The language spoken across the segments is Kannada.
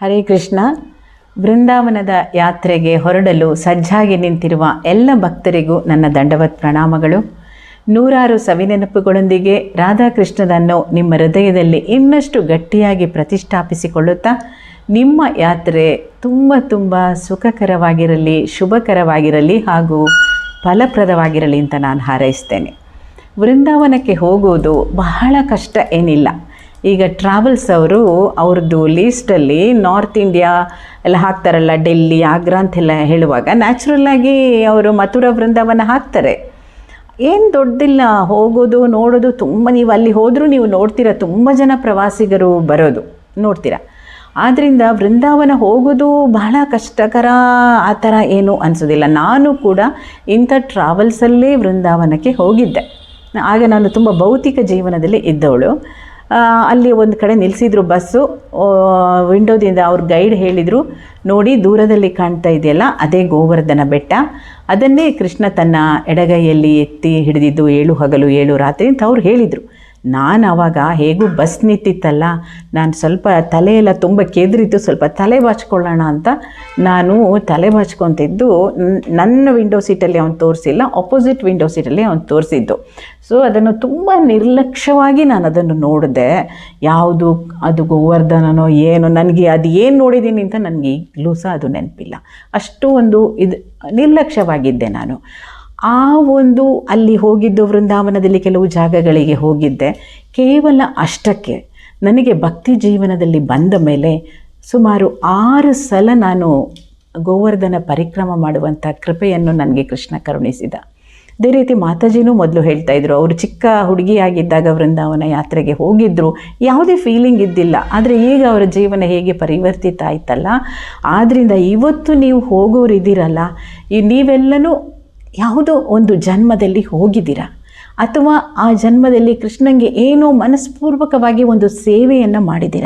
ಹರೇ ಕೃಷ್ಣ. ಬೃಂದಾವನದ ಯಾತ್ರೆಗೆ ಹೊರಡಲು ಸಜ್ಜಾಗಿ ನಿಂತಿರುವ ಎಲ್ಲ ಭಕ್ತರಿಗೂ ನನ್ನ ದಂಡವತ್ ಪ್ರಣಾಮಗಳು. ನೂರಾರು ಸವಿನೆನಪುಗಳೊಂದಿಗೆ ರಾಧಾಕೃಷ್ಣನನ್ನು ನಿಮ್ಮ ಹೃದಯದಲ್ಲಿ ಇನ್ನಷ್ಟು ಗಟ್ಟಿಯಾಗಿ ಪ್ರತಿಷ್ಠಾಪಿಸಿಕೊಳ್ಳುತ್ತಾ ನಿಮ್ಮ ಯಾತ್ರೆ ತುಂಬ ತುಂಬ ಸುಖಕರವಾಗಿರಲಿ, ಶುಭಕರವಾಗಿರಲಿ ಹಾಗೂ ಫಲಪ್ರದವಾಗಿರಲಿ ಅಂತ ನಾನು ಹಾರೈಸ್ತೇನೆ. ವೃಂದಾವನಕ್ಕೆ ಹೋಗುವುದು ಬಹಳ ಕಷ್ಟ ಏನಿಲ್ಲ. ಈಗ ಟ್ರಾವೆಲ್ಸ್ ಅವರು ಅವ್ರದ್ದು ಲೀಸ್ಟಲ್ಲಿ ನಾರ್ತ್ ಇಂಡಿಯಾ ಎಲ್ಲ ಹಾಕ್ತಾರಲ್ಲ ಡೆಲ್ಲಿ ಆಗ್ರಾ ಅಂತೆಲ್ಲ ಹೇಳುವಾಗ ನ್ಯಾಚುರಲ್ಲಾಗಿ ಅವರು ಮಥುರಾ ವೃಂದಾವನ ಹಾಕ್ತಾರೆ. ಏನು ದೊಡ್ಡದಿಲ್ಲ ಹೋಗೋದು, ನೋಡೋದು, ತುಂಬ ನೀವು ಅಲ್ಲಿ ಹೋದರೂ ನೀವು ನೋಡ್ತೀರ, ತುಂಬ ಜನ ಪ್ರವಾಸಿಗರು ಬರೋದು, ನೋಡ್ತೀರ. ಆದ್ದರಿಂದ ವೃಂದಾವನ ಹೋಗೋದು ಬಹಳ ಕಷ್ಟಕರ, ಆ ಥರ ಏನು ಅನಿಸೋದಿಲ್ಲ. ನಾನು ಕೂಡ ಇಂಥ ಟ್ರಾವೆಲ್ಸಲ್ಲೇ ವೃಂದಾವನಕ್ಕೆ ಹೋಗಿದ್ದೆ. ಆಗ ನಾನು ತುಂಬ ಭೌತಿಕ ಜೀವನದಲ್ಲಿ ಇದ್ದವಳು. ಅಲ್ಲಿ ಒಂದು ಕಡೆ ನಿಲ್ಲಿಸಿದ್ರು ಬಸ್ಸು. ವಿಂಡೋದಿಂದ ಅವ್ರ ಗೈಡ್ ಹೇಳಿದರು, ನೋಡಿ, ದೂರದಲ್ಲಿ ಕಾಣ್ತಾ ಇದೆಯಲ್ಲ, ಅದೇ ಗೋವರ್ಧನ ಬೆಟ್ಟ. ಅದನ್ನೇ ಕೃಷ್ಣ ತನ್ನ ಎಡಗೈಯಲ್ಲಿ ಎತ್ತಿ ಹಿಡಿದಿದ್ದು ಏಳು ಹಗಲು ಏಳು ರಾತ್ರಿ ಅಂತ ಅವ್ರು ಹೇಳಿದರು. ನಾನು ಆವಾಗ ಹೇಗೂ ಬಸ್ ನಿಂತಿತ್ತಲ್ಲ, ನಾನು ಸ್ವಲ್ಪ ತಲೆಯೆಲ್ಲ ತುಂಬ ಕೆದರಿತು ಸ್ವಲ್ಪ ತಲೆ ಬಾಚ್ಕೊಳ್ಳೋಣ ಅಂತ ನಾನು ತಲೆ ಬಾಚ್ಕೊತಿದ್ದು ನನ್ನ ವಿಂಡೋ ಸೀಟಲ್ಲಿ ಅವನು ತೋರಿಸಿಲ್ಲ ಅಪೋಸಿಟ್ ವಿಂಡೋ ಸೀಟಲ್ಲಿ ಅವನು ತೋರಿಸಿದ್ದು. ಸೊ ಅದನ್ನು ತುಂಬ ನಿರ್ಲಕ್ಷ್ಯವಾಗಿ ನಾನು ಅದನ್ನು ನೋಡಿದೆ. ಯಾವುದು, ಅದು ಗೋವರ್ಧನನೋ ಏನೋ, ನನಗೆ ಅದು ಏನು ನೋಡಿದ್ದೀನಿ ಅಂತ ನನಗೆ ಈಗಲೂ ಅದು ನೆನಪಿಲ್ಲ. ಅಷ್ಟು ಒಂದು ಇದು ನಿರ್ಲಕ್ಷ್ಯವಾಗಿದ್ದೆ ನಾನು. ಆ ಒಂದು ಅಲ್ಲಿ ಹೋಗಿದ್ದು ವೃಂದಾವನದಲ್ಲಿ ಕೆಲವು ಜಾಗಗಳಿಗೆ ಹೋಗಿದ್ದೆ. ಕೇವಲ ಅಷ್ಟಕ್ಕೆ ನನಗೆ ಭಕ್ತಿ ಜೀವನದಲ್ಲಿ ಬಂದ ಮೇಲೆ ಸುಮಾರು ಆರು ಸಲ ನಾನು ಗೋವರ್ಧನ ಪರಿಕ್ರಮ ಮಾಡುವಂಥ ಕೃಪೆಯನ್ನು ನನಗೆ ಕೃಷ್ಣ ಕರುಣಿಸಿದ. ಅದೇ ರೀತಿ ಮಾತಾಜಿನೂ ಮೊದಲು ಹೇಳ್ತಾ ಇದ್ರು. ಅವರು ಚಿಕ್ಕ ಹುಡುಗಿಯಾಗಿದ್ದಾಗ ವೃಂದಾವನ ಯಾತ್ರೆಗೆ ಹೋಗಿದ್ದರು ಯಾವುದೇ ಫೀಲಿಂಗ್ ಇದ್ದಿಲ್ಲ. ಆದರೆ ಈಗ ಅವರ ಜೀವನ ಹೇಗೆ ಪರಿವರ್ತಿತ ಆಯ್ತಲ್ಲ? ಆದ್ದರಿಂದ ಇವತ್ತು ನೀವು ಹೋಗೋರು ಇದ್ದೀರಲ್ಲ ಈ ನೀವೆಲ್ಲನೂ ಯಾವುದೋ ಒಂದು ಜನ್ಮದಲ್ಲಿ ಹೋಗಿದ್ದೀರ? ಅಥವಾ ಆ ಜನ್ಮದಲ್ಲಿ ಕೃಷ್ಣನಿಗೆ ಏನೋ ಮನಸ್ಪೂರ್ವಕವಾಗಿ ಒಂದು ಸೇವೆಯನ್ನು ಮಾಡಿದ್ದೀರ?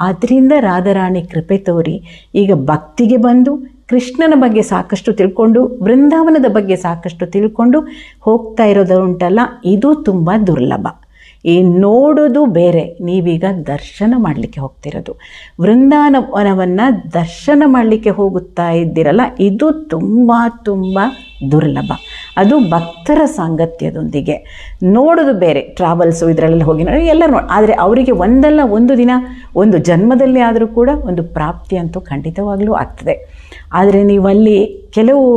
ಆದ್ದರಿಂದ ರಾಧಾರಾಣಿ ಕೃಪೆ ತೋರಿ, ಈಗ ಭಕ್ತಿಗೆ ಬಂದು, ಕೃಷ್ಣನ ಬಗ್ಗೆ ಸಾಕಷ್ಟು ತಿಳ್ಕೊಂಡು, ವೃಂದಾವನದ ಬಗ್ಗೆ ಸಾಕಷ್ಟು ತಿಳ್ಕೊಂಡು ಹೋಗ್ತಾ ಇರೋದು ಉಂಟಲ್ಲ ಇದು ತುಂಬ ದುರ್ಲಭ. ಈ ನೋಡೋದು ಬೇರೆ. ನೀವೀಗ ದರ್ಶನ ಮಾಡಲಿಕ್ಕೆ ಹೋಗ್ತಿರೋದು. ವೃಂದಾವನವನ್ನು ದರ್ಶನ ಮಾಡಲಿಕ್ಕೆ ಹೋಗುತ್ತಾ ಇದ್ದೀರಲ್ಲ, ಇದು ತುಂಬ ತುಂಬ ದುರ್ಲಭ. ಅದು ಭಕ್ತರ ಸಾಂಗತ್ಯದೊಂದಿಗೆ. ನೋಡೋದು ಬೇರೆ. ಟ್ರಾವೆಲ್ಸು ಇದರಲ್ಲೆಲ್ಲ ಹೋಗಿ ನೋಡಿ, ಎಲ್ಲ ನೋಡಿ. ಆದರೆ ಅವರಿಗೆ ಒಂದಲ್ಲ, ಒಂದು ದಿನ, ಒಂದು ಜನ್ಮದಲ್ಲಿ ಆದರೂ ಕೂಡ ಒಂದು ಪ್ರಾಪ್ತಿ ಅಂತೂ ಖಂಡಿತವಾಗಲೂ ಆಗ್ತದೆ. ಆದರೆ ನೀವಲ್ಲಿ ಕೆಲವು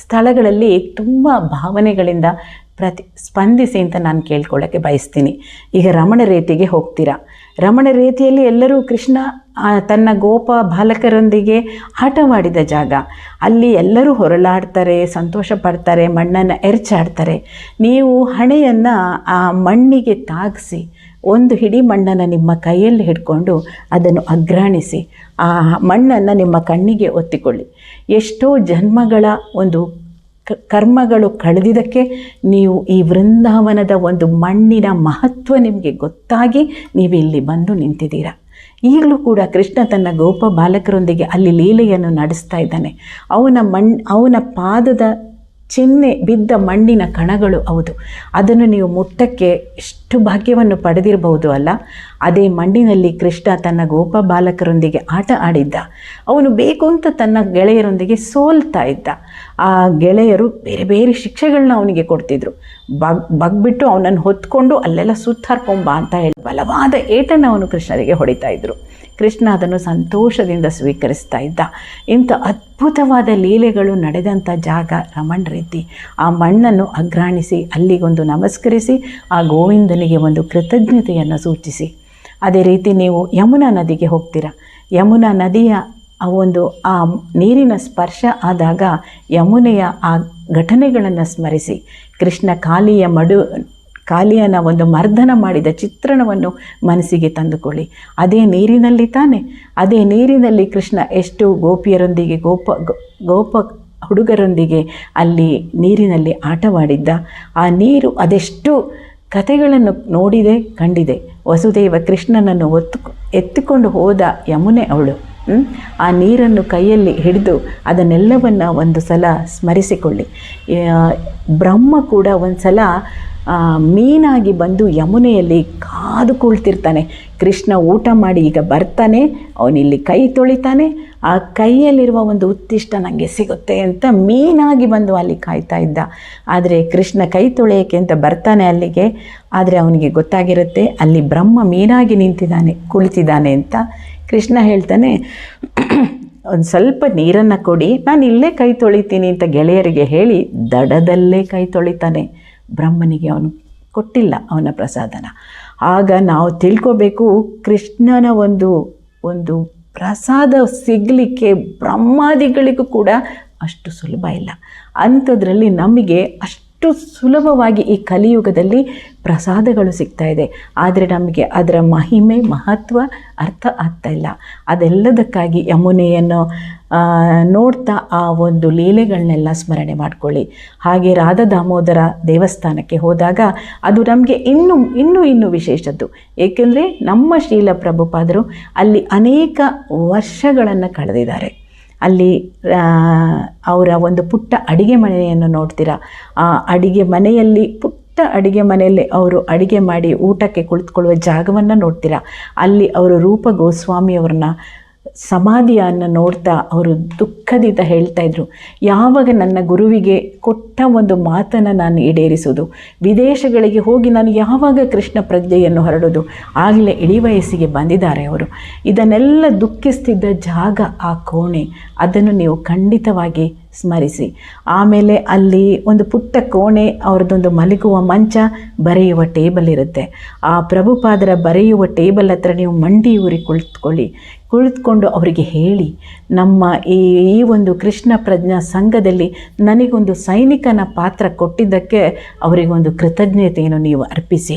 ಸ್ಥಳಗಳಲ್ಲಿ ತುಂಬ ಭಾವನೆಗಳಿಂದ ಪ್ರತಿ, ಸ್ಪಂದಿಸಿ ಅಂತ ನಾನು ಕೇಳ್ಕೊಳ್ಳೋಕ್ಕೆ ಬಯಸ್ತೀನಿ. ಈಗ ರಮಣ ರೇತಿಗೆ ಹೋಗ್ತೀರಾ? ರಮಣ ರೇತಿಯಲ್ಲಿ ಎಲ್ಲರೂ ಕೃಷ್ಣ ತನ್ನ ಗೋಪ ಬಾಲಕರೊಂದಿಗೆ ಆಟವಾಡಿದ ಜಾಗ. ಅಲ್ಲಿ ಎಲ್ಲರೂ ಹೊರಳಾಡ್ತಾರೆ, ಸಂತೋಷ ಪಡ್ತಾರೆ, ಮಣ್ಣನ್ನು ಎರಚಾಡ್ತಾರೆ. ನೀವು ಹಣೆಯನ್ನು, ಆ, ಮಣ್ಣಿಗೆ ತಾಗಿಸಿ, ಒಂದು ಹಿಡಿ ಮಣ್ಣನ್ನು ನಿಮ್ಮ ಕೈಯಲ್ಲಿ ಹಿಡ್ಕೊಂಡು ಅದನ್ನು ಅಗ್ರಾಣಿಸಿ, ಆ, ಮಣ್ಣನ್ನು ನಿಮ್ಮ ಕಣ್ಣಿಗೆ ಒತ್ತಿಕೊಳ್ಳಿ. ಎಷ್ಟೋ ಜನ್ಮಗಳ ಒಂದು ಕರ್ಮಗಳು ಕಳೆದಿದ್ದಕ್ಕೆ ನೀವು ಈ ವೃಂದಾವನದ ಒಂದು ಮಣ್ಣಿನ ಮಹತ್ವ ನಿಮಗೆ ಗೊತ್ತಾಗಿ ನೀವು ಇಲ್ಲಿ ಬಂದು ನಿಂತಿದ್ದೀರಾ. ಈಗಲೂ ಕೂಡ ಕೃಷ್ಣ ತನ್ನ ಗೋಪ ಬಾಲಕರೊಂದಿಗೆ ಅಲ್ಲಿ ಲೀಲೆಯನ್ನು ನಡೆಸ್ತಾ ಇದ್ದಾನೆ. ಅವನ ಮಣ್, ಅವನ ಪಾದದ ಚಿಹ್ನೆ ಬಿದ್ದ ಮಣ್ಣಿನ ಕಣಗಳು ಹೌದು. ಅದನ್ನು ನೀವು ಮುಟ್ಟಕ್ಕೆ ಎಷ್ಟು ಭಾಗ್ಯವನ್ನು ಪಡೆದಿರಬಹುದು ಅಲ್ಲ? ಅದೇ ಮಣ್ಣಿನಲ್ಲಿ ಕೃಷ್ಣ ತನ್ನ ಗೋಪ ಬಾಲಕರೊಂದಿಗೆ ಆಟ ಆಡಿದ್ದ. ಅವನು ಬೇಕು ಅಂತ ತನ್ನ ಗೆಳೆಯರೊಂದಿಗೆ ಸೋಲ್ತಾ ಇದ್ದ. ಆ ಗೆಳೆಯರು ಬೇರೆ ಬೇರೆ ಶಿಕ್ಷೆಗಳನ್ನ ಅವನಿಗೆ ಕೊಡ್ತಿದ್ರು. ಬಗ್, ಬಗ್ಬಿಟ್ಟು ಅವನನ್ನು ಹೊತ್ಕೊಂಡು ಅಲ್ಲೆಲ್ಲ ಸುತ್ತಾರ್ಕೊಂಬ ಅಂತ ಹೇಳಿ ಬಲವಾದ ಏಟನ್ನು ಅವನು ಕೃಷ್ಣರಿಗೆ ಹೊಡಿತಾ ಇದ್ರು. ಕೃಷ್ಣ ಅದನ್ನು ಸಂತೋಷದಿಂದ ಸ್ವೀಕರಿಸ್ತಾ ಇದ್ದ. ಇಂಥ ಅದ್ಭುತವಾದ ಲೀಲೆಗಳು ನಡೆದಂಥ ಜಾಗ ರಮಣ್ ರೀತಿ ಆ ಮಣ್ಣನ್ನು ಅಗ್ರಾಣಿಸಿ, ಅಲ್ಲಿಗೊಂದು ನಮಸ್ಕರಿಸಿ, ಆ ಗೋವಿಂದನಿಗೆ ಒಂದು ಕೃತಜ್ಞತೆಯನ್ನು ಸೂಚಿಸಿ. ಅದೇ ರೀತಿ ನೀವು ಯಮುನಾ ನದಿಗೆ ಹೋಗ್ತೀರ? ಯಮುನಾ ನದಿಯ ಆ ಒಂದು, ಆ ನೀರಿನ ಸ್ಪರ್ಶ ಆದಾಗ ಯಮುನೆಯ ಆ ಘಟನೆಗಳನ್ನು ಸ್ಮರಿಸಿ. ಕೃಷ್ಣ ಕಾಲಿಯ ಮಡು ಕಾಲಿಯನ ಒಂದು ಮರ್ದನ ಮಾಡಿದ ಚಿತ್ರಣವನ್ನು ಮನಸ್ಸಿಗೆ ತಂದುಕೊಳ್ಳಿ. ಅದೇ ನೀರಿನಲ್ಲಿ ತಾನೆ. ಅದೇ ನೀರಿನಲ್ಲಿ ಕೃಷ್ಣ ಎಷ್ಟು ಗೋಪಿಯರೊಂದಿಗೆ, ಗೋಪ ಗೋಪ ಹುಡುಗರೊಂದಿಗೆ ಅಲ್ಲಿ ನೀರಿನಲ್ಲಿ ಆಟವಾಡಿದ್ದ. ಆ ನೀರು ಅದೆಷ್ಟು ಕಥೆಗಳನ್ನು ನೋಡಿದೆ, ಕಂಡಿದೆ. ವಸುದೇವ ಕೃಷ್ಣನನ್ನು ಒತ್ತು, ಎತ್ತಿಕೊಂಡು ಹೋದ ಯಮುನೆ ಅವಳು. ಆ ನೀರನ್ನು ಕೈಯಲ್ಲಿ ಹಿಡಿದು ಅದನ್ನೆಲ್ಲವನ್ನು ಒಂದು ಸಲ ಸ್ಮರಿಸಿಕೊಳ್ಳಿ. ಬ್ರಹ್ಮ ಕೂಡ ಒಂದು ಸಲ ಮೀನಾಗಿ ಬಂದು ಯಮುನೆಯಲ್ಲಿ ಕಾದು ಕುಳ್ತಿರ್ತಾನೆ ಕೃಷ್ಣ ಊಟ ಮಾಡಿ ಈಗ ಬರ್ತಾನೆ, ಅವನಿಲ್ಲಿ ಕೈ ತೊಳಿತಾನೆ. ಆ ಕೈಯಲ್ಲಿರುವ ಒಂದು ಉತ್ತಿಷ್ಟ ನನಗೆ ಸಿಗುತ್ತೆ ಅಂತ ಮೀನಾಗಿ ಬಂದು ಅಲ್ಲಿ ಕಾಯ್ತಾ ಇದ್ದ. ಆದರೆ ಕೃಷ್ಣ ಕೈ ತೊಳೆಯೋಕ್ಕೆ ಅಂತ ಬರ್ತಾನೆ ಅಲ್ಲಿಗೆ. ಆದರೆ ಅವನಿಗೆ ಗೊತ್ತಾಗಿರುತ್ತೆ, ಅಲ್ಲಿ ಬ್ರಹ್ಮ ಮೀನಾಗಿ ನಿಂತಿದ್ದಾನೆ, ಕುಳಿತಿದ್ದಾನೆ ಅಂತ ಕೃಷ್ಣ ಹೇಳ್ತಾನೆ, ಒಂದು ಸ್ವಲ್ಪ ನೀರನ್ನು ಕೊಡಿ, ನಾನು ಇಲ್ಲೇ ಕೈ ತೊಳಿತೀನಿ ಅಂತ ಗೆಳೆಯರಿಗೆ ಹೇಳಿ ದಡದಲ್ಲೇ ಕೈ ತೊಳಿತಾನೆ. ಬ್ರಹ್ಮನಿಗೆ ಅವನು ಕೊಟ್ಟಿಲ್ಲ ಅವನ ಪ್ರಸಾದನ. ಆಗ ನಾವು ತಿಳ್ಕೋಬೇಕು ಕೃಷ್ಣನ ಒಂದು ಒಂದು ಪ್ರಸಾದ ಸಿಗಲಿಕ್ಕೆ ಬ್ರಹ್ಮಾದಿಗಳಿಗೂ ಕೂಡ ಅಷ್ಟು ಸುಲಭ ಇಲ್ಲ. ಅಂಥದ್ರಲ್ಲಿ ನಮಗೆ ಅಷ್ಟು ಸುಲಭವಾಗಿ ಈ ಕಲಿಯುಗದಲ್ಲಿ ಪ್ರಸಾದಗಳು ಸಿಗ್ತಾ ಇದೆ. ಆದರೆ ನಮಗೆ ಅದರ ಮಹಿಮೆ, ಮಹತ್ವ ಅರ್ಥ ಆಗ್ತಾ ಇಲ್ಲ. ಅದೆಲ್ಲದಕ್ಕಾಗಿ ಯಮುನೆಯನ್ನು ನೋಡ್ತಾ ಆ ಒಂದು ಲೀಲೆಗಳನ್ನೆಲ್ಲ ಸ್ಮರಣೆ ಮಾಡ್ಕೊಳ್ಳಿ. ಹಾಗೆ ರಾಧ ದಾಮೋದರ ದೇವಸ್ಥಾನಕ್ಕೆ ಹೋದಾಗ ಅದು ನಮಗೆ ಇನ್ನೂ ಇನ್ನೂ ಇನ್ನೂ ವಿಶೇಷದ್ದು. ಏಕೆಂದರೆ ನಮ್ಮ ಶೀಲ ಪ್ರಭುಪಾದರು ಅಲ್ಲಿ ಅನೇಕ ವರ್ಷಗಳನ್ನು ಕಳೆದಿದ್ದಾರೆ. ಅಲ್ಲಿ ಅವರ ಒಂದು ಪುಟ್ಟ ಅಡಿಗೆ ಮನೆಯನ್ನು ನೋಡ್ತೀರಾ? ಆ ಅಡಿಗೆ ಮನೆಯಲ್ಲಿ, ಪುಟ್ಟ ಅಡಿಗೆ ಮನೆಯಲ್ಲಿ ಅವರು ಅಡಿಗೆ ಮಾಡಿ ಊಟಕ್ಕೆ ಕುಳಿತುಕೊಳ್ಳುವ ಜಾಗವನ್ನು ನೋಡ್ತೀರಾ? ಅಲ್ಲಿ ಅವರು ರೂಪ ಗೋಸ್ವಾಮಿಯವ್ರನ್ನ ಸಮಾಧಿಯನ್ನು ನೋಡ್ತಾ ಅವರು ದುಃಖದಿಂದ ಹೇಳ್ತಾ ಇದ್ರು. ಯಾವಾಗ ನನ್ನ ಗುರುವಿಗೆ ಕೊಟ್ಟ ಒಂದು ಮಾತನ್ನು ನಾನು ಈಡೇರಿಸೋದು ವಿದೇಶಗಳಿಗೆ ಹೋಗಿ ನಾನು ಯಾವಾಗ ಕೃಷ್ಣ ಪ್ರಜ್ಞೆಯನ್ನು ಹರಡೋದು ಆಗಲೇ ಇಳಿ ವಯಸ್ಸಿಗೆ ಬಂದಿದ್ದಾರೆ ಅವರು. ಇದನ್ನೆಲ್ಲ ದುಃಖಿಸ್ತಿದ್ದ ಜಾಗ ಆ ಕೋಣೆ. ಅದನ್ನು ನೀವು ಖಂಡಿತವಾಗಿ ಸ್ಮರಿಸಿ. ಆಮೇಲೆ ಅಲ್ಲಿ ಒಂದು ಪುಟ್ಟ ಕೋಣೆ, ಅವ್ರದ್ದೊಂದು ಮಲಗುವ ಮಂಚ, ಬರೆಯುವ ಟೇಬಲ್ ಇರುತ್ತೆ. ಆ ಪ್ರಭುಪಾದರ ಬರೆಯುವ ಟೇಬಲ್ ಹತ್ರ ನೀವು ಮಂಡಿ ಊರಿ ಕುಳಿತುಕೊಳ್ಳಿ. ಕುಳಿತುಕೊಂಡು ಅವರಿಗೆ ಹೇಳಿ, ನಮ್ಮ ಈ ಈ ಒಂದು ಕೃಷ್ಣ ಪ್ರಜ್ಞಾ ಸಂಘದಲ್ಲಿ ನನಗೊಂದು ಸೈನಿಕನ ಪಾತ್ರ ಕೊಟ್ಟಿದ್ದಕ್ಕೆ ಅವರಿಗೊಂದು ಕೃತಜ್ಞತೆಯನ್ನು ನೀವು ಅರ್ಪಿಸಿ.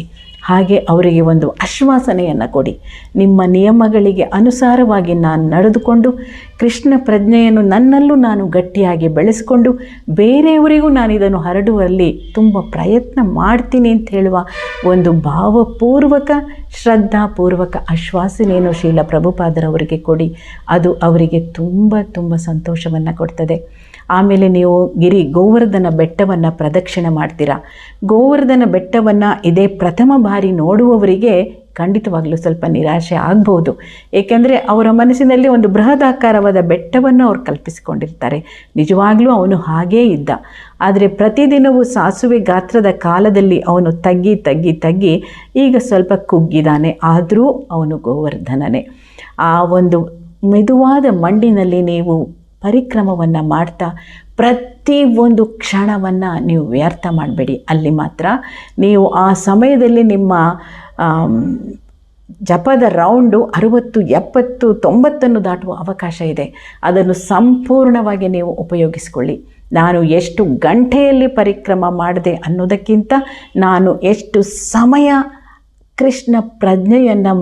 ಹಾಗೆ ಅವರಿಗೆ ಒಂದು ಆಶ್ವಾಸನೆಯನ್ನು ಕೊಡಿ. ನಿಮ್ಮ ನಿಯಮಗಳಿಗೆ ಅನುಸಾರವಾಗಿ ನಾನು ನಡೆದುಕೊಂಡು, ಕೃಷ್ಣ ಪ್ರಜ್ಞೆಯನ್ನು ನನ್ನಲ್ಲೂ ನಾನು ಗಟ್ಟಿಯಾಗಿ ಬೆಳೆಸಿಕೊಂಡು, ಬೇರೆಯವರಿಗೂ ನಾನು ಇದನ್ನು ಹರಡುವಲ್ಲಿ ತುಂಬ ಪ್ರಯತ್ನ ಮಾಡ್ತೀನಿ ಅಂತ ಹೇಳುವ ಒಂದು ಭಾವಪೂರ್ವಕ, ಶ್ರದ್ಧಾಪೂರ್ವಕ ಆಶ್ವಾಸನೆಯನ್ನು ಶೀಲ ಪ್ರಭುಪಾದರವರಿಗೆ ಕೊಡಿ. ಅದು ಅವರಿಗೆ ತುಂಬ ತುಂಬ ಸಂತೋಷವನ್ನು ಕೊಡ್ತದೆ. ಆಮೇಲೆ ನೀವು ಗಿರಿ ಗೋವರ್ಧನ ಬೆಟ್ಟವನ್ನು ಪ್ರದಕ್ಷಿಣೆ ಮಾಡ್ತೀರಾ. ಗೋವರ್ಧನ ಬೆಟ್ಟವನ್ನು ಇದೇ ಪ್ರಥಮ ಬಾರಿ ನೋಡುವವರಿಗೆ ಖಂಡಿತವಾಗಲೂ ಸ್ವಲ್ಪ ನಿರಾಶೆ ಆಗ್ಬೋದು. ಏಕೆಂದರೆ ಅವರ ಮನಸ್ಸಿನಲ್ಲಿ ಒಂದು ಬೃಹದಾಕಾರವಾದ ಬೆಟ್ಟವನ್ನು ಅವ್ರು ಕಲ್ಪಿಸಿಕೊಂಡಿರ್ತಾರೆ. ನಿಜವಾಗಲೂ ಅವನು ಹಾಗೇ ಇದ್ದ. ಆದರೆ ಪ್ರತಿದಿನವೂ ಸಾಸುವೆ ಗಾತ್ರದ ಕಾಲದಲ್ಲಿ ಅವನು ತಗ್ಗಿ ತಗ್ಗಿ ತಗ್ಗಿ ಈಗ ಸ್ವಲ್ಪ ಕುಗ್ಗಿದಾನೆ. ಆದರೂ ಅವನು ಗೋವರ್ಧನನೇ. ಆ ಒಂದು ಮೆದುವಾದ ಮಣ್ಣಿನಲ್ಲಿ ನೀವು ಪರಿಕ್ರಮವನ್ನು ಮಾಡ್ತಾ ಪ್ರತಿ ಒಂದು ಕ್ಷಣವನ್ನು ನೀವು ವ್ಯರ್ಥ ಮಾಡಬೇಡಿ. ಅಲ್ಲಿ ಮಾತ್ರ ನೀವು ಆ ಸಮಯದಲ್ಲಿ ನಿಮ್ಮ ಜಪದ ರೌಂಡು ಅರುವತ್ತು, ಎಪ್ಪತ್ತು, ತೊಂಬತ್ತನ್ನು ದಾಟುವ ಅವಕಾಶ ಇದೆ. ಅದನ್ನು ಸಂಪೂರ್ಣವಾಗಿ ನೀವು ಉಪಯೋಗಿಸಿಕೊಳ್ಳಿ. ನಾನು ಎಷ್ಟು ಗಂಟೆಯಲ್ಲಿ ಪರಿಕ್ರಮ ಮಾಡಿದೆ ಅನ್ನೋದಕ್ಕಿಂತ ನಾನು ಎಷ್ಟು ಸಮಯ ಕೃಷ್ಣ ಪ್ರಜ್ಞೆಯನ್ನು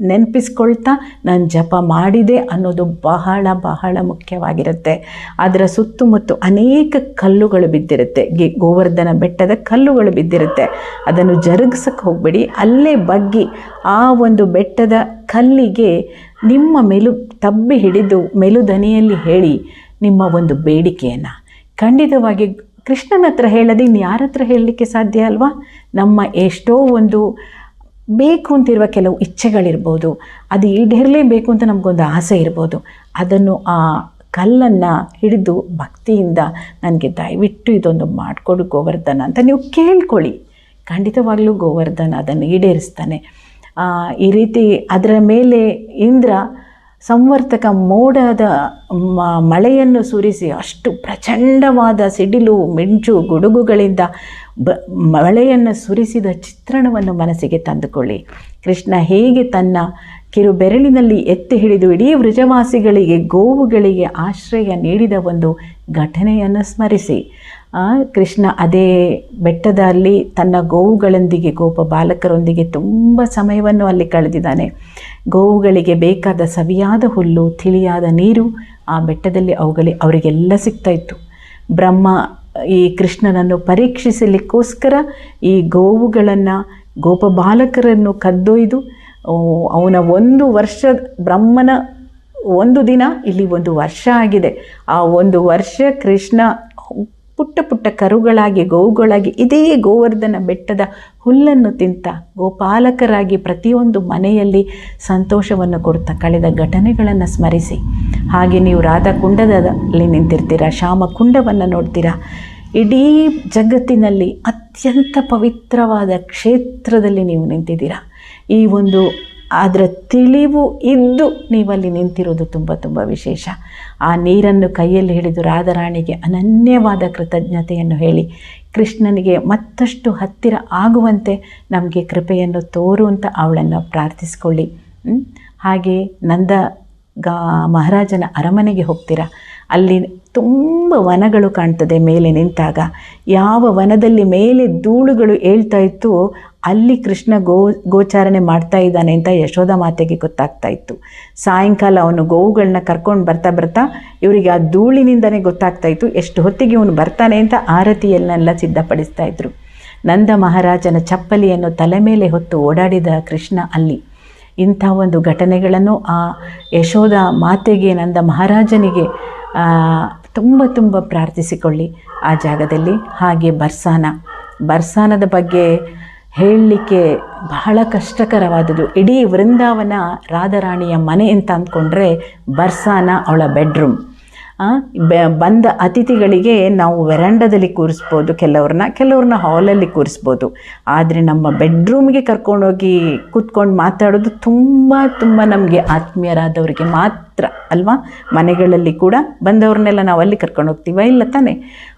ನೆನಪಿಸ್ಕೊಳ್ತಾ ನಾನು ಜಪ ಮಾಡಿದೆ ಅನ್ನೋದು ಬಹಳ ಬಹಳ ಮುಖ್ಯವಾಗಿರುತ್ತೆ. ಅದರ ಸುತ್ತಮುತ್ತ ಅನೇಕ ಕಲ್ಲುಗಳು ಬಿದ್ದಿರುತ್ತೆ. ಗಿ, ಗೋವರ್ಧನ ಬೆಟ್ಟದ ಕಲ್ಲುಗಳು ಬಿದ್ದಿರುತ್ತೆ. ಅದನ್ನು ಜರುಗಿಸಕ್ಕೆ ಹೋಗಬೇಡಿ. ಅಲ್ಲೇ ಬಗ್ಗಿ ಆ ಒಂದು ಬೆಟ್ಟದ ಕಲ್ಲಿಗೆ ನಿಮ್ಮ ಮೆಲು, ತಬ್ಬಿ ಹಿಡಿದು ಮೆಲುದನಿಯಲ್ಲಿ ಹೇಳಿ ನಿಮ್ಮ ಒಂದು ಬೇಡಿಕೆಯನ್ನು. ಖಂಡಿತವಾಗಿ ಕೃಷ್ಣನ ಹತ್ರ ಹೇಳದೆ ಇನ್ನು ಯಾರ ಹತ್ರ ಹೇಳಲಿಕ್ಕೆ ಸಾಧ್ಯ ಅಲ್ವಾ? ನಮ್ಮ ಎಷ್ಟೋ ಒಂದು ಬೇಕು ಅಂತಿರುವ ಕೆಲವು ಇಚ್ಛೆಗಳಿರ್ಬೋದು, ಅದು ಈಡೇರಲೇಬೇಕು ಅಂತ ನಮಗೊಂದು ಆಸೆ ಇರ್ಬೋದು, ಅದನ್ನು ಆ ಕಲ್ಲನ್ನು ಹಿಡಿದು ಭಕ್ತಿಯಿಂದ ನನಗೆ ದಯವಿಟ್ಟು ಇದೊಂದು ಮಾಡಿಕೊಡು ಗೋವರ್ಧನ ಅಂತ ನೀವು ಕೇಳ್ಕೊಳ್ಳಿ. ಖಂಡಿತವಾಗಲೂ ಗೋವರ್ಧನ ಅದನ್ನು ಈಡೇರಿಸ್ತಾನೆ. ಈ ರೀತಿ ಅದರ ಮೇಲೆ ಇಂದ್ರ ಸಂವರ್ತಕ ಮೋಡದ ಮಳೆಯನ್ನು ಸುರಿಸಿ ಅಷ್ಟು ಪ್ರಚಂಡವಾದ ಸಿಡಿಲು, ಮಿಂಚು, ಗುಡುಗುಗಳಿಂದ ಬ, ಮಳೆಯನ್ನು ಸುರಿಸಿದ ಚಿತ್ರಣವನ್ನು ಮನಸ್ಸಿಗೆ ತಂದುಕೊಳ್ಳಿ. ಕೃಷ್ಣ ಹೇಗೆ ತನ್ನ ಕಿರು ಬೆರಳಿನಲ್ಲಿ ಎತ್ತಿ ಹಿಡಿದು ಇಡೀ ವೃಜವಾಸಿಗಳಿಗೆ, ಗೋವುಗಳಿಗೆ ಆಶ್ರಯ ನೀಡಿದ ಒಂದು ಘಟನೆಯನ್ನು ಸ್ಮರಿಸಿ. ಕೃಷ್ಣ ಅದೇ ಬೆಟ್ಟದಲ್ಲಿ ತನ್ನ ಗೋವುಗಳೊಂದಿಗೆ, ಗೋಪ ಬಾಲಕರೊಂದಿಗೆ ತುಂಬ ಸಮಯವನ್ನು ಅಲ್ಲಿ ಕಳೆದಿದ್ದಾನೆ. ಗೋವುಗಳಿಗೆ ಬೇಕಾದ ಸವಿಯಾದ ಹುಲ್ಲು, ತಿಳಿಯಾದ ನೀರು ಆ ಬೆಟ್ಟದಲ್ಲಿ ಅವುಗಳಿಗೆ ಅವರಿಗೆಲ್ಲ ಸಿಗ್ತಾ ಇತ್ತು. ಬ್ರಹ್ಮ ಈ ಕೃಷ್ಣನನ್ನು ಪರೀಕ್ಷಿಸಲಿಕ್ಕೋಸ್ಕರ ಈ ಗೋವುಗಳನ್ನು, ಗೋಪ ಬಾಲಕರನ್ನು ಕದ್ದೊಯ್ದು ಅವನ ಒಂದು ವರ್ಷ ಬ್ರಹ್ಮನ ಒಂದು ದಿನ ಇಲ್ಲಿ ಒಂದು ವರ್ಷ ಆಗಿದೆ. ಆ ಒಂದು ವರ್ಷ ಕೃಷ್ಣ ಪುಟ್ಟ ಪುಟ್ಟ ಕರುಗಳಾಗಿ, ಗೋವುಗಳಾಗಿ, ಇದೇ ಗೋವರ್ಧನ ಬೆಟ್ಟದ ಹುಲ್ಲನ್ನು ತಿಂತ ಗೋಪಾಲಕರಾಗಿ ಪ್ರತಿಯೊಂದು ಮನೆಯಲ್ಲಿ ಸಂತೋಷವನ್ನು ಕೊಡ್ತಾ ಕಳೆದ ಘಟನೆಗಳನ್ನು ಸ್ಮರಿಸಿ. ಹಾಗೆ ನೀವು ರಾಧಾ ಕುಂಡದಲ್ಲಿ ನಿಂತಿರ್ತೀರ ಶ್ಯಾಮ ಕುಂಡವನ್ನು ನೋಡ್ತೀರಾ, ಇಡೀ ಜಗತ್ತಿನಲ್ಲಿ ಅತ್ಯಂತ ಪವಿತ್ರವಾದ ಕ್ಷೇತ್ರದಲ್ಲಿ ನೀವು ನಿಂತಿದ್ದೀರಾ. ಈ ಒಂದು ಅದರ ತಿಳಿವು ಇದ್ದು ನೀವಲ್ಲಿ ನಿಂತಿರೋದು ತುಂಬ ತುಂಬ ವಿಶೇಷ. ಆ ನೀರನ್ನು ಕೈಯಲ್ಲಿ ಹಿಡಿದು ರಾಧಾರಾಣಿಗೆ ಅನನ್ಯವಾದ ಕೃತಜ್ಞತೆಯನ್ನು ಹೇಳಿ, ಕೃಷ್ಣನಿಗೆ ಮತ್ತಷ್ಟು ಹತ್ತಿರ ಆಗುವಂತೆ ನಮಗೆ ಕೃಪೆಯನ್ನು ತೋರುವಂತ ಅವಳನ್ನು ಪ್ರಾರ್ಥಿಸ್ಕೊಳ್ಳಿ? ಹಾಗೆ ನಂದ ಗಾ ಮಹಾರಾಜನ ಅರಮನೆಗೆ ಹೋಗ್ತೀರಾ? ಅಲ್ಲಿ ತುಂಬ ವನಗಳು ಕಾಣ್ತದೆ ಮೇಲೆ ನಿಂತಾಗ. ಯಾವ ವನದಲ್ಲಿ ಮೇಲೆ ಧೂಳುಗಳು ಏಳ್ತಾ ಇತ್ತು, ಅಲ್ಲಿ ಕೃಷ್ಣ ಗೋ, ಗೋಚಾರಣೆ ಮಾಡ್ತಾ ಇದ್ದಾನೆ ಅಂತ ಯಶೋಧ ಮಾತೆಗೆ ಗೊತ್ತಾಗ್ತಾ ಇತ್ತು. ಸಾಯಂಕಾಲ ಅವನು ಗೋವುಗಳನ್ನ ಕರ್ಕೊಂಡು ಬರ್ತಾ ಬರ್ತಾ ಇವರಿಗೆ ಆ ಧೂಳಿನಿಂದನೇ ಗೊತ್ತಾಗ್ತಾ ಇತ್ತು. ಎಷ್ಟು ಹೊತ್ತಿಗೆ ಇವನು ಬರ್ತಾನೆ ಅಂತ ಆರತಿಯನ್ನೆಲ್ಲ ಸಿದ್ಧಪಡಿಸ್ತಾ ಇದ್ರು. ನಂದ ಮಹಾರಾಜನ ಚಪ್ಪಲಿಯನ್ನು ತಲೆ ಮೇಲೆ ಹೊತ್ತು ಓಡಾಡಿದ ಕೃಷ್ಣ ಅಲ್ಲಿ ಇಂಥ ಒಂದು ಘಟನೆಗಳನ್ನು ಆ ಯಶೋಧ ಮಾತೆಗೆ, ನಂದ ಮಹಾರಾಜನಿಗೆ ತುಂಬ ತುಂಬ ಪ್ರಾರ್ಥಿಸಿಕೊಳ್ಳಿ ಆ ಜಾಗದಲ್ಲಿ. ಹಾಗೆ ಬರ್ಸಾನ. ಬರ್ಸಾನದ ಬಗ್ಗೆ ಹೇಳಲಿಕ್ಕೆ ಬಹಳ ಕಷ್ಟಕರವಾದದ್ದು. ಇಡೀ ವೃಂದಾವನ ರಾಧಾರಾಣಿಯ ಮನೆ ಅಂತ ಅಂದ್ಕೊಂಡ್ರೆ ಬರ್ಸಾನ ಅವಳ ಬೆಡ್ರೂಮ್. ಬಂದ ಅತಿಥಿಗಳಿಗೆ ನಾವು ವೆರಾಂಡದಲ್ಲಿ ಕೂರಿಸ್ಬೋದು, ಕೆಲವ್ರನ್ನ ಕೆಲವ್ರನ್ನ ಹಾಲಲ್ಲಿ ಕೂರಿಸ್ಬೋದು. ಆದರೆ ನಮ್ಮ ಬೆಡ್ರೂಮ್ಗೆ ಕರ್ಕೊಂಡೋಗಿ ಕೂತ್ಕೊಂಡು ಮಾತಾಡೋದು ತುಂಬ ತುಂಬ ನಮಗೆ ಆತ್ಮೀಯರಾದವರಿಗೆ ಮಾತ್ರ ಅಲ್ವಾ? ಮನೆಗಳಲ್ಲಿ ಕೂಡ ಬಂದವ್ರನ್ನೆಲ್ಲ ನಾವು ಅಲ್ಲಿ ಕರ್ಕೊಂಡು ಹೋಗ್ತೀವ? ಇಲ್ಲ ತಾನೆ?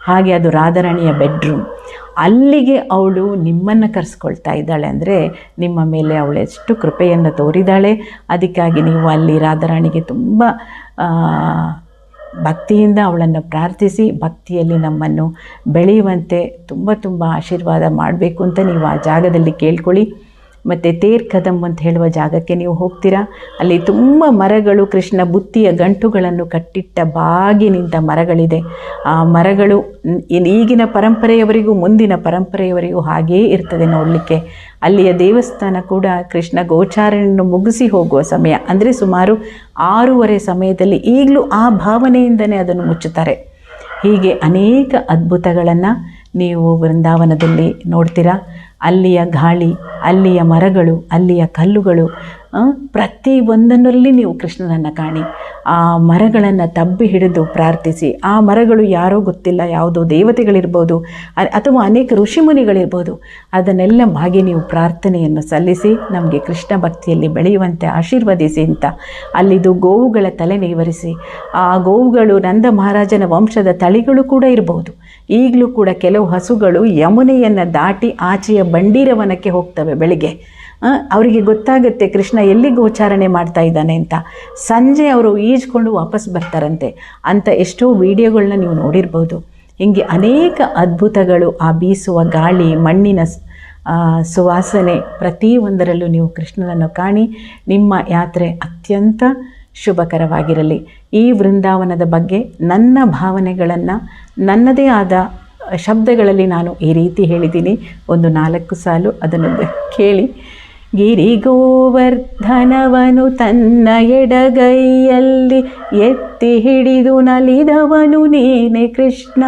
ಹಾಗೆ ಅದು ರಾಧಾರಾಣಿಯ ಬೆಡ್ರೂಮ್. ಅಲ್ಲಿಗೆ ಅವಳು ನಿಮ್ಮನ್ನು ಕರೆಸ್ಕೊಳ್ತಾ ಇದ್ದಾಳೆ ಅಂದರೆ ನಿಮ್ಮ ಮೇಲೆ ಅವಳು ಎಷ್ಟು ಕೃಪೆಯನ್ನು ತೋರಿದಾಳೆ ಅದಕ್ಕಾಗಿ ನೀವು ಅಲ್ಲಿ ರಾಧಾರಾಣಿಗೆ ತುಂಬ ಭಕ್ತಿಯಿಂದ ಅವಳನ್ನು ಪ್ರಾರ್ಥಿಸಿ, ಭಕ್ತಿಯಲ್ಲಿ ನಮ್ಮನ್ನು ಬೆಳೆಯುವಂತೆ ತುಂಬ ತುಂಬ ಆಶೀರ್ವಾದ ಮಾಡಬೇಕು ಅಂತ ನೀವು ಆ ಜಾಗದಲ್ಲಿ ಕೇಳ್ಕೊಳ್ಳಿ. ಮತ್ತು ತೇರ್ ಕದಂ ಅಂತ ಹೇಳುವ ಜಾಗಕ್ಕೆ ನೀವು ಹೋಗ್ತೀರಾ? ಅಲ್ಲಿ ತುಂಬ ಮರಗಳು, ಕೃಷ್ಣ ಬುತ್ತಿಯ ಗಂಟುಗಳನ್ನು ಕಟ್ಟಿಟ್ಟ ಬಾಗಿನಿಂದ ಮರಗಳಿದೆ. ಆ ಮರಗಳು ಈಗಿನ ಪರಂಪರೆಯವರಿಗೂ ಮುಂದಿನ ಪರಂಪರೆಯವರಿಗೂ ಹಾಗೇ ಇರ್ತದೆ ನೋಡಲಿಕ್ಕೆ. ಅಲ್ಲಿಯ ದೇವಸ್ಥಾನ ಕೂಡ ಕೃಷ್ಣ ಗೋಚಾರಣೆಯನ್ನು ಮುಗಿಸಿ ಹೋಗುವ ಸಮಯ. ಅಂದರೆ ಸುಮಾರು ಆರೂವರೆ ಸಮಯದಲ್ಲಿ ಈಗಲೂ ಆ ಭಾವನೆಯಿಂದನೇ ಅದನ್ನು ಮುಚ್ಚುತ್ತಾರೆ. ಹೀಗೆ ಅನೇಕ ಅದ್ಭುತಗಳನ್ನು ನೀವು ವೃಂದಾವನದಲ್ಲಿ ನೋಡ್ತೀರಾ? ಅಲ್ಲಿಯ ಗಾಳಿ ಅಲ್ಲಿಯ ಮರಗಳು ಅಲ್ಲಿಯ ಕಲ್ಲುಗಳು ಪ್ರತಿ ಒಂದರಲ್ಲಿ ನೀವು ಕೃಷ್ಣನನ್ನು ಕಾಣಿ. ಆ ಮರಗಳನ್ನು ತಬ್ಬಿ ಹಿಡಿದು ಪ್ರಾರ್ಥಿಸಿ. ಆ ಮರಗಳು ಯಾರೋ ಗೊತ್ತಿಲ್ಲ, ಯಾವುದೋ ದೇವತೆಗಳಿರ್ಬೋದು ಅಥವಾ ಅನೇಕ ಋಷಿಮುನಿಗಳಿರ್ಬೋದು, ಅದನ್ನೆಲ್ಲ ಭಾಗಿ ನೀವು ಪ್ರಾರ್ಥನೆಯನ್ನು ಸಲ್ಲಿಸಿ, ನಮಗೆ ಕೃಷ್ಣ ಭಕ್ತಿಯಲ್ಲಿ ಬೆಳೆಯುವಂತೆ ಆಶೀರ್ವದಿಸಿ ಅಂತ ಅಲ್ಲಿದು ಗೋವುಗಳ ತಲೆ ನೇವರಿಸಿ. ಆ ಗೋವುಗಳು ನಂದ ಮಹಾರಾಜನ ವಂಶದ ತಳಿಗಳು ಕೂಡ ಇರಬಹುದು ಈಗಲೂ ಕೂಡ ಕೆಲವು ಹಸುಗಳು ಯಮುನೆಯನ್ನು ದಾಟಿ ಆಚೆಯ ಬಂಡೀರವನಕ್ಕೆ ಹೋಗ್ತವೆ ಬೆಳಿಗ್ಗೆ. ಅವರಿಗೆ ಗೊತ್ತಾಗುತ್ತೆ ಕೃಷ್ಣ ಎಲ್ಲಿ ಗೋಚಾರಣೆ ಮಾಡ್ತಾ ಇದ್ದಾನೆ ಅಂತ. ಸಂಜೆ ಅವರು ಈಜ್ಕೊಂಡು ವಾಪಸ್ ಬರ್ತಾರಂತೆ ಅಂತ ಎಷ್ಟೋ ವಿಡಿಯೋಗಳನ್ನ ನೀವು ನೋಡಿರ್ಬೋದು. ಹೀಗೆ ಅನೇಕ ಅದ್ಭುತಗಳು ಆ ಬೀಸುವ ಗಾಳಿ, ಮಣ್ಣಿನ ಸುವಾಸನೆ ಪ್ರತಿಯೊಂದರಲ್ಲೂ ನೀವು ಕೃಷ್ಣನನ್ನು ಕಾಣಿ ನಿಮ್ಮ ಯಾತ್ರೆ ಅತ್ಯಂತ ಶುಭಕರವಾಗಿರಲಿ. ಈ ವೃಂದಾವನದ ಬಗ್ಗೆ ನನ್ನ ಭಾವನೆಗಳನ್ನು, ನನ್ನದೇ ಆದ ಶಬ್ದಗಳಲ್ಲಿ ನಾನು ಈ ರೀತಿ ಹೇಳಿದ್ದೀನಿ. ಒಂದು ನಾಲ್ಕು ಸಾಲು ಅದನ್ನು ಕೇಳಿ ಗಿರಿ ಗೋವರ್ಧನವನು ತನ್ನ ಎಡಗೈಯಲ್ಲಿ ಎತ್ತಿ ಹಿಡಿದು ನಲಿದವನು ನೀನೆ ಕೃಷ್ಣ.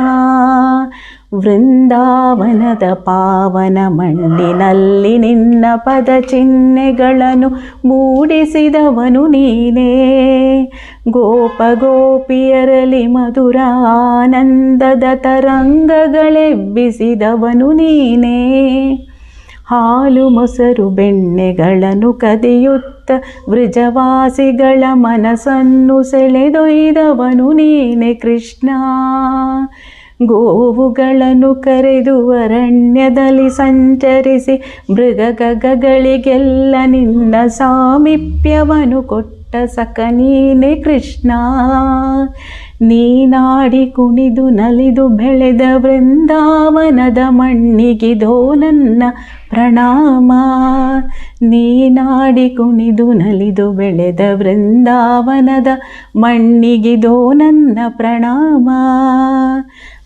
ವೃಂದಾವನದ ಪಾವನ ಮಣ್ಣಿನಲ್ಲಿ ನಿನ್ನ ಪದ ಚಿಹ್ನೆಗಳನ್ನು ಮೂಡಿಸಿದವನು ನೀನೇ. ಗೋಪ ಗೋಪಿಯರಲಿ ಮಧುರಾನಂದದ ತರಂಗಗಳೆಬ್ಬಿಸಿದವನು ನೀನೇ. ಹಾಲು ಮೊಸರು ಬೆಣ್ಣೆಗಳನ್ನು ಕದಿಯುತ್ತ ವೃಜವಾಸಿಗಳ ಮನಸ್ಸನ್ನು ಸೆಳೆದೊಯ್ದವನು ನೀನೆ ಕೃಷ್ಣ. ಗೋವುಗಳನ್ನು ಕರೆದು ಅರಣ್ಯದಲ್ಲಿ ಸಂಚರಿಸಿ ಮೃಗಗಗಗಳಿಗೆಲ್ಲ ನಿನ್ನ ಸಾಮೀಪ್ಯವನ್ನು ಕೊಟ್ಟ ಸಕ ನೀನೆ ಕೃಷ್ಣ. ನೀನಾಡಿ ಕುಣಿದು ನಲಿದು ಬೆಳೆದ ವೃಂದಾವನದ ಮಣ್ಣಿಗಿದೋ ನನ್ನ ಪ್ರಣಾಮ. ನೀನಾಡಿ ಕುಣಿದು ನಲಿದು ಬೆಳೆದ ವೃಂದಾವನದ ಮಣ್ಣಿಗಿದೋ ನನ್ನ ಪ್ರಣಾಮ.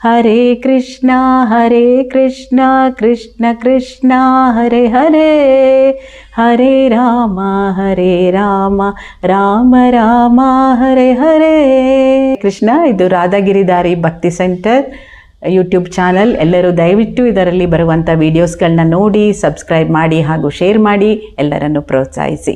ಹರೇ ಕೃಷ್ಣ ಹರೇ ಕೃಷ್ಣ ಕೃಷ್ಣ ಕೃಷ್ಣ, ಹರೇ ಹರೇ. ಹರೇ ರಾಮ ಹರೇ ರಾಮ ರಾಮ ರಾಮ, ಹರೇ ಹರೇ. ಕೃಷ್ಣ, ಇದು ರಾಧಾಗಿರಿದಾರಿ ಭಕ್ತಿ ಸೆಂಟರ್. ಯೂಟ್ಯೂಬ್ ಚಾನಲ್ ಎಲ್ಲರೂ ದಯವಿಟ್ಟು ಇದರಲ್ಲಿ ಬರುವಂಥ ವೀಡಿಯೋಸ್ಗಳನ್ನ ನೋಡಿ ಸಬ್ಸ್ಕ್ರೈಬ್ ಮಾಡಿ ಹಾಗೂ ಶೇರ್ ಮಾಡಿ ಎಲ್ಲರನ್ನು ಪ್ರೋತ್ಸಾಹಿಸಿ.